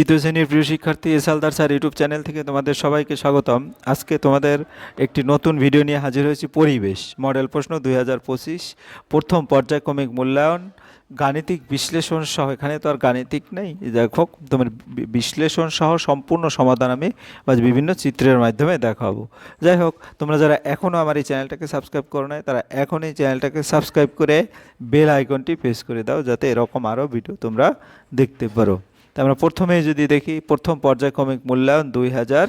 তৃতীয় শ্রেণির প্রিয় শিক্ষার্থী এসালদার স্যার ইউটিউব চ্যানেল থেকে তোমাদের সবাইকে স্বাগতম। আজকে তোমাদের একটি নতুন ভিডিও নিয়ে হাজির হয়েছি পরিবেশ, মডেল প্রশ্ন দুই হাজার পঁচিশ, প্রথম পর্যায়ক্রমিক মূল্যায়ন, গাণিতিক বিশ্লেষণ সহ, এখানে তো আর গাণিতিক নেই দেখো তোমার বিশ্লেষণ সহ সম্পূর্ণ সমাধান আমি আজ বিভিন্ন চিত্রের মাধ্যমে দেখাবো। যাই হোক, তোমরা যারা এখনও আমার এই চ্যানেলটাকে সাবস্ক্রাইব করো নাই, তারা এখন এই চ্যানেলটাকে সাবস্ক্রাইব করে বেল আইকনটি প্রেস করে দাও, যাতে এরকম আরও ভিডিও তোমরা দেখতে পারো। তা আমরা প্রথমে যদি দেখি, প্রথম পর্যায়ক্রমিক মূল্যায়ন দুই হাজার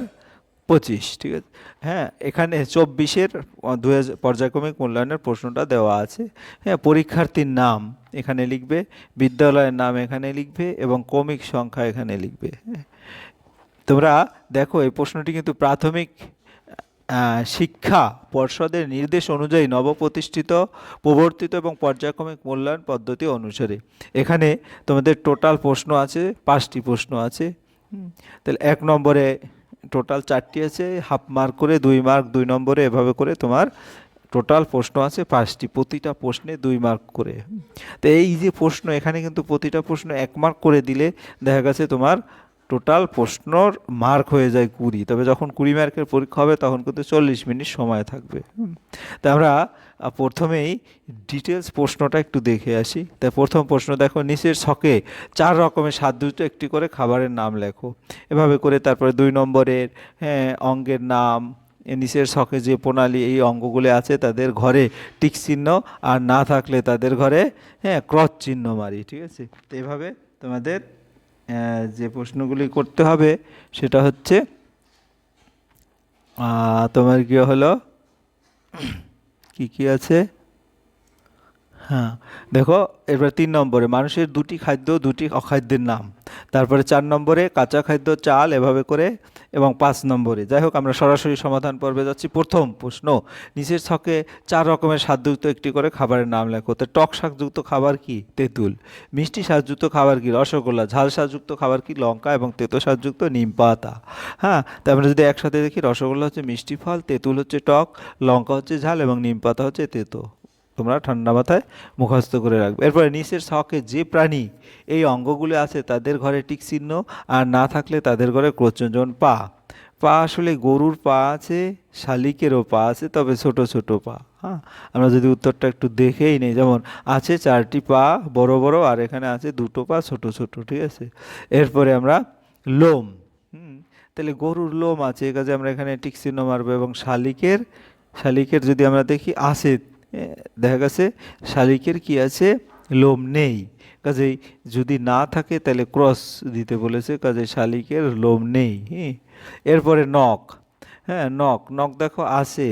পঁচিশ, ঠিক আছে? হ্যাঁ এখানে চব্বিশের দুই হাজার পর্যায়ক্রমিক মূল্যায়নের প্রশ্নটা দেওয়া আছে। হ্যাঁ পরীক্ষার্থীর নাম এখানে লিখবে, বিদ্যালয়ের নাম এখানে লিখবে এবং ক্রমিক সংখ্যা এখানে লিখবে। হ্যাঁ তোমরা দেখো, এই প্রশ্নটি কিন্তু প্রাথমিক শিক্ষা পর্ষদের নির্দেশ অনুযায়ী নবপ্রতিষ্ঠিত, প্রবর্তিত এবং পর্যায়ক্রমিক মূল্যায়ন পদ্ধতি অনুসারে এখানে তোমাদের টোটাল প্রশ্ন আছে, পাঁচটি প্রশ্ন আছে তাহলে এক নম্বরে টোটাল চারটি আছে হাফ মার্ক করে দুই মার্ক দুই নম্বরে এভাবে করে তোমার টোটাল প্রশ্ন আছে পাঁচটি, প্রতিটা প্রশ্নে দুই মার্ক করে। তো এই যে প্রশ্ন, এখানে কিন্তু প্রতিটা প্রশ্ন এক মার্ক করে দিলে দেখা গেছে তোমার টোটাল প্রশ্নর মার্ক হয়ে যায় কুড়ি। তবে যখন কুড়ি মার্কের পরীক্ষা হবে, তখন কিন্তু চল্লিশ মিনিট সময় থাকবে। তা আমরা প্রথমেই ডিটেলস প্রশ্নটা একটু দেখে আসি। তাই প্রথম প্রশ্ন, দেখো, নিচের ছকে চার রকমের সাধ্যযুক্ত একটি করে খাবারের নাম লেখো। এভাবে করে তারপরে দুই নম্বরের হ্যাঁ অঙ্গের নাম নিচের ছকে যে প্রণালী, এই অঙ্গগুলি আছে, তাদের ঘরে টিক চিহ্ন, আর না থাকলে তাদের ঘরে হ্যাঁ ক্রস চিহ্ন মারি, ঠিক আছে? তো এভাবে তোমাদের যে প্রশ্নগুলি করতে হবে, সেটা হচ্ছে তোমার কী হলো? কি কি আছে? হ্যাঁ দেখো, এবার তিন নম্বরে, মানুষের দুটি খাদ্য, দুটি অখাদ্যের নাম। তারপরে চার নম্বরে কাঁচা খাদ্য, চাল এভাবে করে এবং পাঁচ নম্বরে। যাই হোক, আমরা সরাসরি সমাধান পর্বে যাচ্ছি। প্রথম প্রশ্ন, নিচের ছকে চার রকমের স্বাদযুক্ত একটি করে খাবারের নাম লেখো। তো টক শাকযুক্ত খাবার কি? তেঁতুল। মিষ্টি স্বাদযুক্ত খাবার কি? রসগোল্লা। ঝাল স্বাদযুক্ত খাবার কি? লঙ্কা এবং তেতো স্বাদযুক্ত নিম পাতা। হ্যাঁ তো আমরা যদি একসাথে দেখি, রসগোল্লা হচ্ছে মিষ্টি ফল, তেঁতুল হচ্ছে টক, লঙ্কা হচ্ছে ঝাল এবং নিম পাতা হচ্ছে তেতো। তোমরা ঠান্ডা মাথায় মুখস্থ করে রাখবে। এরপরে নিচের ছকে যে প্রাণী এই অঙ্গগুলো আছে তাদের ঘরে টিক চিহ্ন আর না থাকলে তাদের ঘরে ক্রোচজন পা। পা আসলে গরুর পা আছে শালিকেরও পা আছে তবে ছোট ছোট পা। হ্যাঁ আমরা যদি উত্তরটা একটু দেখেই নেই যেমন আছে চারটি পা বড় বড় আর এখানে আছে দুটো পা ছোট ছোট ঠিক আছে? এরপরে আমরা লোম। হুম তাহলে গরুর লোম আছে এই কাজে আমরা এখানে টিক চিহ্ন মারবো এবং শালিকের শালিকের যদি আমরা দেখি আছে এ, দেখা গেছে শালিকের কি আছে? লোম নেই। কাজেই যদি না থাকে তাহলে ক্রস দিতে বলেছে কাজে শালিকের লোম নেই হ্যাঁ এরপরে নখ। হ্যাঁ নখ। নখ দেখো আছে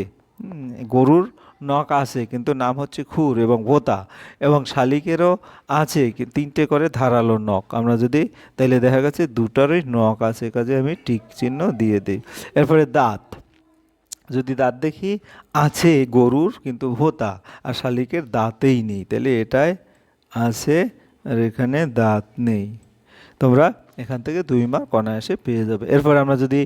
গরুর নখ আছে, কিন্তু নাম হচ্ছে খুর এবং ভোতা। এবং শালিকেরও আছে তিনটে করে ধারালো নখ। আমরা যদি তাইলে দেখা গেছে দুটারই নখ আছে কাজে আমি টিক চিহ্ন দিয়ে দিই। এরপরে দাঁত। যদি দাঁত দেখি, আছে গরুর কিন্তু ভোতা, আর শালিকের দাঁতেই নেই। তাহলে এটাই আছে আর এখানে দাঁত নেই। তোমরা এখান থেকে দুই মার্ক অনায়াসে পেয়ে যাবে। এরপর আমরা যদি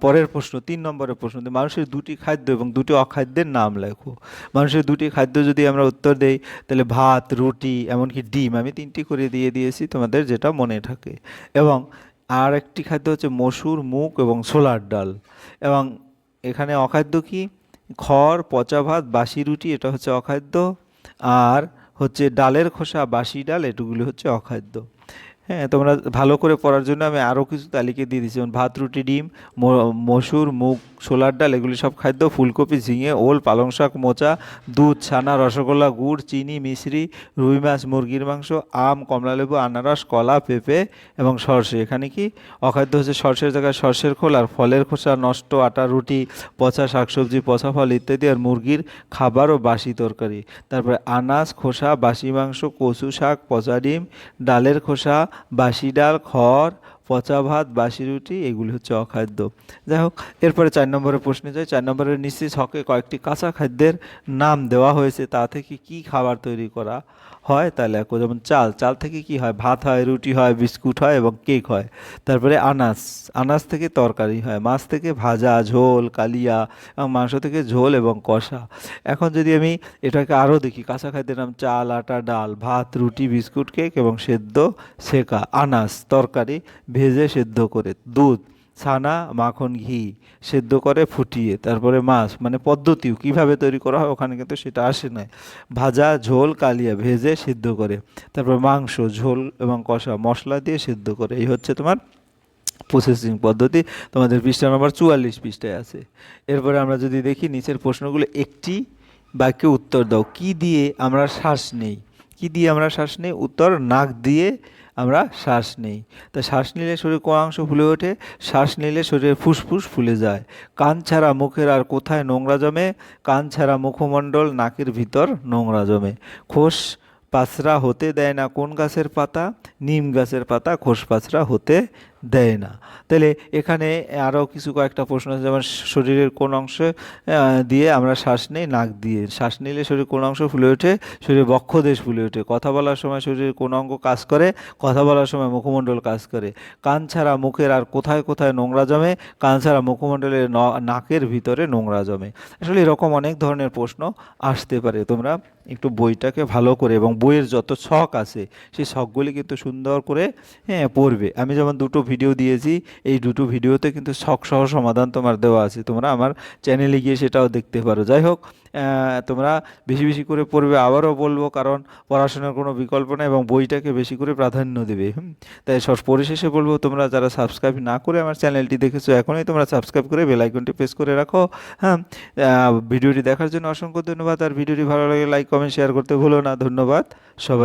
পরের প্রশ্ন, তিন নম্বরের প্রশ্ন দিই। মানুষের দুটি খাদ্য এবং দুটি অখাদ্যের নাম লেখো। মানুষের দুটি খাদ্য যদি আমরা উত্তর দেই, তাহলে ভাত, রুটি, এমনকি ডিম, আমি তিনটি করে দিয়ে দিয়েছি, তোমাদের যেটা মনে থাকে। এবং আর একটি খাদ্য হচ্ছে মসুর মুগ এবং ছোলার ডাল। এবং এখানে অখাদ্য কি? খড়, পচা ভাত, বাসি রুটি, এটা হচ্ছে অখাদ্য। আর হচ্ছে ডালের খোসা, বাসি ডাল, এটুগুলি হচ্ছে অখাদ্য। হ্যাঁ তোমরা ভালো করে পড়ার জন্য আমি আরও কিছু তালিকা দিয়ে দিচ্ছি যেমন ভাত, রুটি, ডিম মসুর, মুগ, ছোলার ডাল, এগুলি সব খাদ্য, ফুলকপি, ঝিঙে, ওল, পালং শাক, মোচা, দুধ, ছানা, রসগোল্লা, গুড়, চিনি মিশ্রি রুই মাছ, মুরগির মাংস, আম কমলালেবু আনারস, কলা, পেঁপে এবং সর্ষে। এখানে কি অখাদ্য হচ্ছে সর্ষের জায়গায় সর্ষের খোল আর ফলের খোসা, নষ্ট আটা, রুটি, পচা শাকসবজি, পচা ফল ইত্যাদি আর মুরগির খাবার ও বাসি তরকারি। তারপরে আনাজ, খোসা, বাসি মাংস, কচু শাক, পচা ডিম, ডালের খোসা বাসি ডাল খড় পচা ভাত, বাসি রুটি, এগুলি হচ্ছে অখাদ্য। যাই হোক, এরপরে চার নম্বরের প্রশ্নে যাই। চার নম্বরের নিশ্চিত ছকে কয়েকটি কাঁচা খাদ্যের নাম দেওয়া হয়েছে। তা থেকে কি খাবার তৈরি করা হয়? তাহলে যেমন চাল। চাল থেকে কি হয়? ভাত হয়, রুটি হয়, বিস্কুট হয় এবং কেক হয়। তারপরে আনাজ আনাজ থেকে তরকারি হয়। মাছ থেকে ভাজা, ঝোল, কালিয়া এবং মাংস থেকে ঝোল এবং কষা। এখন যদি আমি এটাকে আরও দেখি, কাঁচা খাদ্যের নাম চাল, আটা, ডাল, ভাত, রুটি, বিস্কুট, কেক এবং সেদ্ধ, সেকা আনাজ তরকারি ভেজে সেদ্ধ করে, দুধ, ছানা, মাখন, ঘি সেদ্ধ করে ফুটিয়ে, তারপরে মাছ মানে পদ্ধতিও কীভাবে তৈরি করা হয় ওখানে কিন্তু সেটা আসে নাই। ভাজা, ঝোল, কালিয়া ভেজে সিদ্ধ করে, তারপর মাংস, ঝোল এবং কষা মশলা দিয়ে সিদ্ধ করে। এই হচ্ছে তোমার প্রসেসিং পদ্ধতি। তোমাদের পৃষ্ঠা নম্বর চুয়াল্লিশ পৃষ্ঠায় আছে। এরপরে আমরা যদি দেখি নিচের প্রশ্নগুলো, একটি বাক্যে উত্তর দাও। কি দিয়ে আমরা শ্বাস নেই? কি দিয়ে আমরা শ্বাস নেই? উত্তর, নাক দিয়ে আমরা শ্বাস নিই। তা শ্বাস নিলে শরীর অংশ ফুলে ওঠে, শ্বাস নিলে শরীরের ফুসফুস ফুলে যায়। কান ছাড়া মুখের আর কোথায় নোংরা জমে? কান ছাড়া মুখমণ্ডল নাকের ভিতর নোংরা জমে। খোস পাঁচরা হতে দেয় না কোন গাছের পাতা? নিম গাছের পাতা খোস পাঁচরা হতে দেয় না। তাহলে এখানে আরও কিছু কয়েকটা প্রশ্ন আছে, যেমন শরীরের কোন অংশে দিয়ে আমরা শ্বাস নেই, নাক দিয়ে। শ্বাস নিলে শরীর কোন অংশ ফুলে ওঠে? শরীরের বক্ষদেশ ফুলে ওঠে। কথা বলার সময় শরীরের কোন অঙ্গ কাজ করে? কথা বলার সময় মুখমণ্ডল কাজ করে। কান ছাড়া মুখের আর কোথায় কোথায় নোংরা জমে? কান ছাড়া মুখমণ্ডলের নাকের ভিতরে নোংরা জমে। আসলে এরকম অনেক ধরনের প্রশ্ন আসতে পারে। তোমরা একটু বইটাকে ভালো করে এবং বইয়ের যত ছক আছে, সেই ছকগুলি কিন্তু সুন্দর করে হ্যাঁ পড়বে। আমি যেমন দুটো ভিডিও দিয়েছি, এই দুটো ভিডিওতে কিন্তু ছক সহ সমাধান তোমার দেওয়া আছে। তোমরা আমার চ্যানেলে গিয়ে সেটাও দেখতে পারো। যাই হোক তোমরা বেশি বেশি করে পড়বে, আবারও বলব, কারণ পড়াশোনার কোনো বিকল্প নেই এবং বইটাকে বেশি করে প্রাধান্য দেবে। তাই সব পরিশেষে বলব, তোমরা যারা সাবস্ক্রাইব না করে আমার চ্যানেলটি দেখেছ এখনই তোমরা সাবস্ক্রাইব করে বেল আইকনটি প্রেস করে রাখো হ্যাঁ? ভিডিওটি দেখার জন্য অসংখ্য ধন্যবাদ, আর ভিডিওটি ভালো লাগে লাইক কমেন্ট শেয়ার করতে ভুলো না। ধন্যবাদ, সবাই